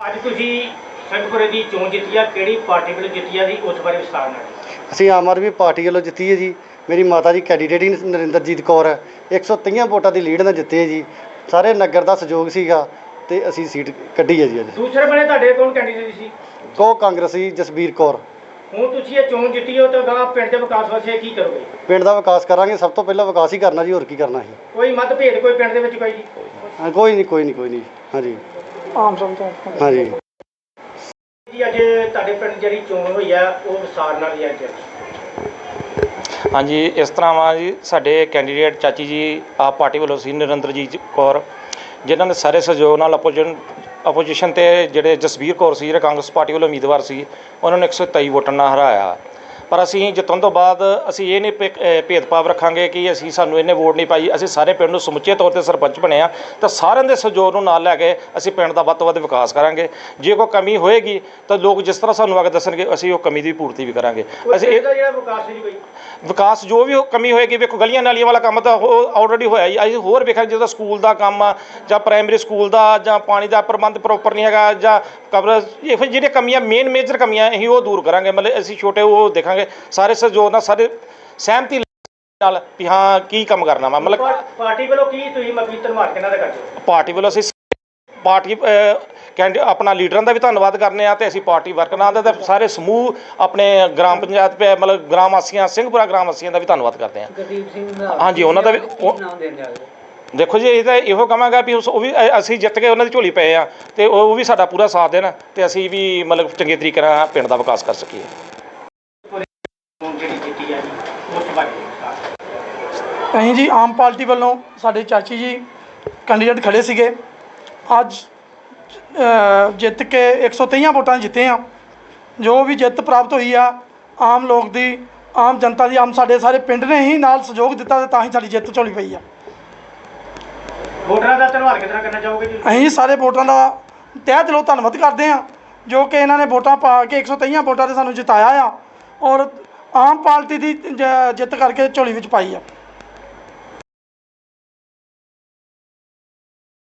ਅੱਜ ਤੁਸੀਂ ਸੰਗਪੁਰੇ ਦੀ ਚੋਣ ਜਿੱਤੀ ਆ ਕਿਹੜੀ ਪਾਰਟੀ ਵੱਲੋਂ ਜਿੱਤੀ ਆ ਜੀ ਉਸ ਬਾਰੇ ਵਿਸਤਾਰ ਨਾਲ। ਅਸੀਂ ਆਮ ਆਦਮੀ ਪਾਰਟੀ ਵੱਲੋਂ ਜਿੱਤੀ ਹੈ ਜੀ। ਮੇਰੀ ਮਾਤਾ ਜੀ ਕੈਂਡੀਡੇਟ ਹੀ ਨਰਿੰਦਰਜੀਤ ਕੌਰ ਹੈ। 130 ਵੋਟਾਂ ਦੀ ਲੀਡ ਨਾਲ ਜਿੱਤੇ ਹੈ ਜੀ। ਸਾਰੇ ਨਗਰ ਦਾ ਸਹਿਯੋਗ ਸੀਗਾ ਤੇ ਅਸੀਂ ਸੀਟ ਕੱਢੀ ਹੈ ਜੀ ਅੱਜ। ਦੂਸਰੇ ਬਣੇ ਤੁਹਾਡੇ ਕੌਣ ਕੈਂਡੀਡੇਟ ਸੀ? ਕੋ ਕਾਂਗਰਸੀ ਜਸਬੀਰ ਕੌਰ। ਹੁਣ ਤੁਸੀਂ ਇਹ ਚੋਣ ਜਿੱਤੀ ਹੋ ਤਾਂ ਗਾਂ ਪਿੰਡ ਦੇ ਵਿਕਾਸ ਵਾਸਤੇ ਕੀ ਕਰੋਗੇ? ਪਿੰਡ ਦਾ ਵਿਕਾਸ ਕਰਾਂਗੇ ਸਭ ਤੋਂ ਪਹਿਲਾਂ ਵਿਕਾਸ ਹੀ ਕਰਨਾ ਜੀ ਹੋਰ ਕੀ ਕਰਨਾ ਸੀ ਕੋਈ ਮਤਭੇਦ ਕੋਈ ਪਿੰਡ ਦੇ ਵਿੱਚ ਕੋਈ ਜੀ? ਹਾਂ, ਕੋਈ ਨਹੀਂ ਕੋਈ ਨਹੀਂ ਕੋਈ ਨਹੀਂ। ਹਾਂਜੀ। ਆਮ ਸਮਝਾ ਹਾਂਜੀ। ਜੀ ਅੱਜ ਤੁਹਾਡੇ ਪਿੰਡ ਜਿਹੜੀ ਚੋਣ ਹੋਈ ਆ ਉਹ ਵਿਸਤਾਰ ਨਾਲ ਹੀ ਅੱਜ। ਹਾਂਜੀ ਇਸ ਤਰ੍ਹਾਂ ਵਾ ਜੀ ਸਾਡੇ ਕੈਂਡੀਡੇਟ ਚਾਚੀ ਜੀ ਆਪ ਪਾਰਟੀ ਵੱਲੋਂ ਸੀ ਨਰਿੰਦਰਜੀਤ ਕੌਰ ਜਿਨ੍ਹਾਂ ਨੇ ਸਾਰੇ ਸਹਿਯੋਗ ਨਾਲ ਆਪੋਜੀਸ਼ਨ ਆਪੋਜੀਸ਼ਨ ਤੇ ਜਿਹੜੇ ਜਸਵੀਰ ਕੌਰ ਸੀ, ਜਿਹੜੇ ਕਾਂਗਰਸ ਪਾਰਟੀ ਵੱਲੋਂ ਉਮੀਦਵਾਰ ਸੀ, ਉਹਨਾਂ ਨੂੰ 123 ਵੋਟਾਂ ਨਾਲ ਹਰਾਇਆ। ਪਰ ਅਸੀਂ ਜਿੱਤਣ ਤੋਂ ਬਾਅਦ ਅਸੀਂ ਇਹ ਨਹੀਂ ਭੇ- ਭੇਦਭਾਵ ਰੱਖਾਂਗੇ ਕਿ ਅਸੀਂ ਸਾਨੂੰ ਇਹਨੇ ਵੋਟ ਨਹੀਂ ਪਾਈ। ਅਸੀਂ ਸਾਰੇ ਪਿੰਡ ਨੂੰ ਸਮੁੱਚੇ ਤੌਰ ਤੇ ਸਰਪੰਚ ਬਣੇ ਆ ਤਾਂ ਸਾਰਿਆਂ ਦੇ ਸਹਿਯੋਗ ਨੂੰ ਨਾਲ ਲੈ ਕੇ ਅਸੀਂ ਪਿੰਡ ਦਾ ਵੱਧ ਤੋਂ ਵੱਧ ਵਿਕਾਸ ਕਰਾਂਗੇ। ਜੇ ਕੋਈ ਕਮੀ ਹੋਏਗੀ ਤਾਂ ਲੋਕ ਜਿਸ ਤਰ੍ਹਾਂ ਸਾਨੂੰ ਆ ਕੇ ਦੱਸਣਗੇ ਅਸੀਂ ਉਹ ਕਮੀ ਦੀ ਪੂਰਤੀ ਵੀ ਕਰਾਂਗੇ। ਅਸੀਂ ਇਹ ਪਿੰਡ ਦਾ ਜਿਹੜਾ ਵਿਕਾਸ ਸੀ ਕੋਈ ਵਿਕਾਸ ਜੋ ਵੀ ਕਮੀ ਹੋਏਗੀ ਵੇਖੋ ਗਲੀਆਂ ਨਾਲੀਆਂ ਵਾਲਾ ਕੰਮ ਤਾਂ ਆਲਰੇਡੀ ਹੋਇਆ ਹੀ ਅਸੀਂ ਹੋਰ ਵੇਖਾਂਗੇ ਜਦੋਂ ਸਕੂਲ ਦਾ ਕੰਮ ਆ ਜਾਂ ਪ੍ਰਾਇਮਰੀ ਸਕੂਲ ਦਾ ਜਾਂ ਪਾਣੀ ਦਾ ਪ੍ਰਬੰਧ ਪ੍ਰੋਪਰ ਨਹੀਂ ਹੈਗਾ ਜਾਂ ਕਬਰ ਇਹੋ ਜਿਹੜੀਆਂ ਕਮੀਆਂ ਮੇਨ ਮੇਜਰ ਕਮੀਆਂ ਅਸੀਂ ਉਹ ਦੂਰ ਕਰਾਂਗੇ। ਮਤਲਬ ਅਸੀਂ ਛੋਟੇ ਉਹ ਦੇਖਾਂਗੇ ਸਾਰੇ ਸਹਿਯੋਗ ਨਾਲ ਸਾਰੇ ਸਹਿਮਤੀ ਨਾਲ ਵੀ ਹਾਂ ਕੀ ਕੰਮ ਕਰਨਾ ਵਾ? ਮਤਲਬ ਪਾਰਟੀ ਵੱਲੋਂ ਕੀ ਤੁਸੀਂ ਮਕਲੀ ਧੰਨਵਾਦ ਕਿਹਨਾਂ ਦਾ ਕਰਦੇ ਹੋ? ਪਾਰਟੀ ਵੱਲੋਂ ਅਸੀਂ ਪਾਰਟੀ ਕੈਂਡੀ ਆਪਣਾ ਲੀਡਰਾਂ ਦਾ ਵੀ ਧੰਨਵਾਦ ਕਰਨੇ ਆ ਤੇ ਅਸੀਂ ਪਾਰਟੀ ਵਰਕਰਾਂ ਦਾ ਤੇ ਸਾਰੇ ਸਮੂਹ ਆਪਣੇ ਗ੍ਰਾਮ ਪੰਚਾਇਤ ਪੇ ਮਤਲਬ ਗ੍ਰਾਮ ਵਾਸੀਆਂ ਸਿੰਘਪੁਰਾ ਗ੍ਰਾਮ ਵਾਸੀਆਂ ਦਾ ਵੀ ਧੰਨਵਾਦ ਕਰਦੇ ਆ। ਗੁਰਦੀਪ ਸਿੰਘ ਦਾ ਹਾਂਜੀ ਉਹਨਾਂ ਦਾ ਵੀ ਦੇਖੋ ਜੀ ਇਹ ਤਾਂ ਇਹੋ ਕਹਾਂਗਾ ਵੀ ਉਹ ਵੀ ਅਸੀਂ ਜਿੱਤ ਕੇ ਉਹਨਾਂ ਦੀ ਝੋਲੀ ਪਏ ਆ ਤੇ ਉਹ ਉਹ ਵੀ ਸਾਡਾ ਪੂਰਾ ਸਾਥ ਦੇਣ ਤੇ ਅਸੀਂ ਵੀ ਮਤਲਬ ਚੰਗੇ ਤਰੀਕੇ ਨਾਲ ਪਿੰਡ ਦਾ ਵਿਕਾਸ ਕਰ ਸਕੀਏ ਚੋਣ ਜਿਹੜੀ ਜਿੱਤੀ ਆ ਜੀ ਉਸ ਬਾਰੇ ਵਿਸਤਾਰ ਅਸੀਂ ਜੀ ਆਮ ਪਾਰਟੀ ਵੱਲੋਂ ਸਾਡੇ ਚਾਚੀ ਜੀ ਕੈਂਡੀਡੇਟ ਖੜੇ ਸੀਗੇ। ਅੱਜ ਜਿੱਤ ਕੇ 123 ਵੋਟਾਂ ਜਿੱਤੇ ਆ ਜੋ ਵੀ ਜਿੱਤ ਪ੍ਰਾਪਤ ਹੋਈ ਆ ਆਮ ਲੋਕ ਦੀ ਆਮ ਜਨਤਾ ਦੀ ਆਮ ਸਾਡੇ ਸਾਰੇ ਪਿੰਡ ਨੇ ਹੀ ਨਾਲ ਸਹਿਯੋਗ ਦਿੱਤਾ ਤੇ ਤਾਂ ਹੀ ਸਾਡੀ ਜਿੱਤ ਝੋਲੀ ਪਈ ਆ। ਵੋਟਰਾਂ ਦਾ ਧੰਨਵਾਦ ਕਿਹਨਾਂ ਕਰਨਾ ਚਾਹੋਗੇ ਜੀ? ਅਸੀਂ ਸਾਰੇ ਵੋਟਰਾਂ ਦਾ ਤਹਿ ਦਿਲੋਂ ਧੰਨਵਾਦ ਕਰਦੇ ਆ ਜੋ ਕਿ ਇਹਨਾਂ ਨੇ ਵੋਟਾਂ ਪਾ ਕੇ 123 ਵੋਟਾਂ ਤੇ ਸਾਨੂੰ ਜਿਤਾਇਆ ਆ ਔਰ ਆਮ ਪਾਰਟੀ ਦੀ ਜਿੱਤ ਕਰਕੇ ਝੋਲੀ ਵਿੱਚ ਪਾਈ ਆ।